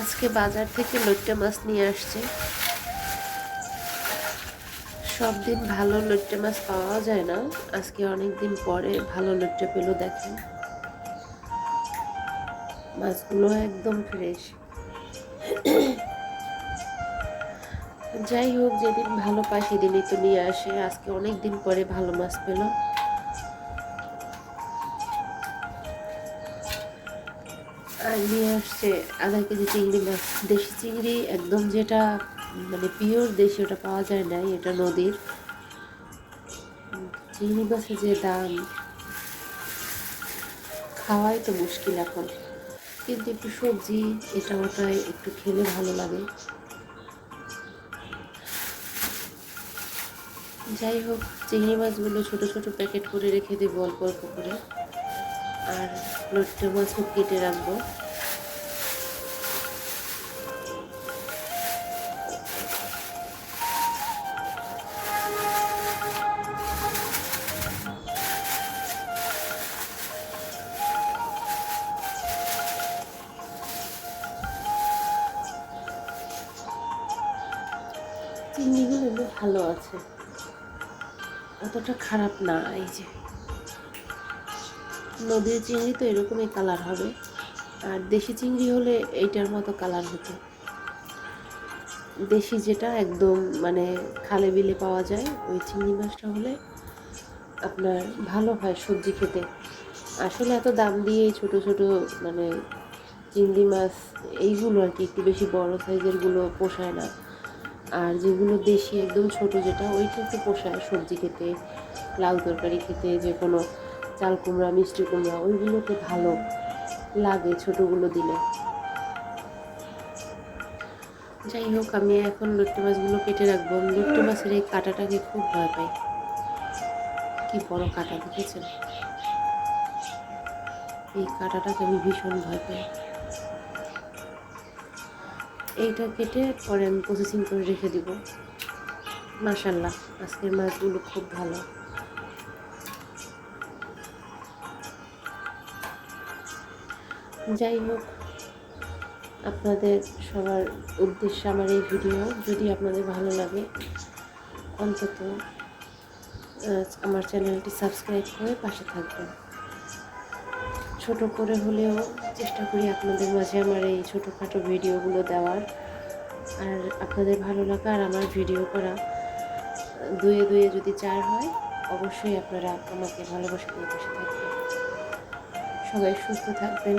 আজকে বাজার থেকে লইট্টা মাছ নিয়ে আসছে। সব দিন ভালো লইট্টা মাছ পাওয়া যায় না। আজকে অনেক দিন পরে ভালো লইট্টা পেল দেখেন। মাছগুলো একদম ফ্রেশ যাই হোক, যেদিন ভালো পায় সেদিনই তো নিয়ে আসে। আজকে অনেক দিন পরে ভালো মাছ পেল। নিয়ে আসছে আধা কেজি চিংড়ি মাছ দেশি চিংড়ি, একদম যেটা মানে পিওর দেশি, ওটা পাওয়া যায় না এটা নদীর। চিংড়ি মাছের যে দাম, খাওয়াই তো মুশকিল এখন। কিন্তু একটু সবজি, এটা ওটাই একটু খেলে ভালো লাগে। যাই হোক, চিংড়ি মাছগুলো ছোট ছোট প্যাকেট করে রেখে দেবো অল্প অল্প করে। আর লট্টে মাছও কেটে রাখব। চিংড়িগুলো ভালো আছে। অতটা খারাপ না এই যে। নদীর চিংড়ি তো এরকমই কালার হবে। আর দেশি চিংড়ি হলে এইটার মতো কালার হতো। দেশি যেটা একদম মানে খালে বিলে পাওয়া যায়, ওই চিংড়ি মাছটা হলে আপনার ভালো হয় সবজি খেতে। আসলে এত দাম দিয়ে ছোটো ছোটো মানে চিংড়ি মাছ এইগুলো আর কি একটু বেশি বড় সাইজেরগুলো পোষায় না। আর যেগুলো দেশি একদম ছোট যেটা, ওইটা একটু পোষায় সবজি খেতে, লাউ তরকারি খেতে, যে কোনো চাল কুমড়া, মিষ্টি কুমড়া ওইগুলোতে ভালো লাগে ছোটোগুলো দিলে। যাই হোক, আমি এখন লট্টে মাছগুলো কেটে রাখব। আমি লট্টে মাছের এই কাঁটাটাকে খুব ভয় পাই। কি বড় কাঁটা, দেখেছেন? এই কাঁটাটাকে আমি ভীষণ ভয় পাই। এইটা কেটে পরে আমি প্রসেসিং করে রেখে দিব। মাশাল্লাহ আজকের মাছগুলো খুব ভালো। যাই হোক আপনাদের সবার উদ্দেশ্যে আমার এই ভিডিও। যদি আপনাদের ভালো লাগে, অন্তত আমার চ্যানেলটি সাবস্ক্রাইব করে পাশে থাকবেন। ছোট করে হলেও চেষ্টা করি আপনাদের মাঝে আমার এই ছোটোখাটো ভিডিওগুলো দেওয়ার। আর আপনাদের ভালো লাগা আর আমার ভিডিও করা, দুয়ে দুয়ে যদি চার হয়, অবশ্যই আপনারা আমাকে ভালোবাসা দিয়ে পাশে থাকবেন। সবাই সুস্থ থাকবেন।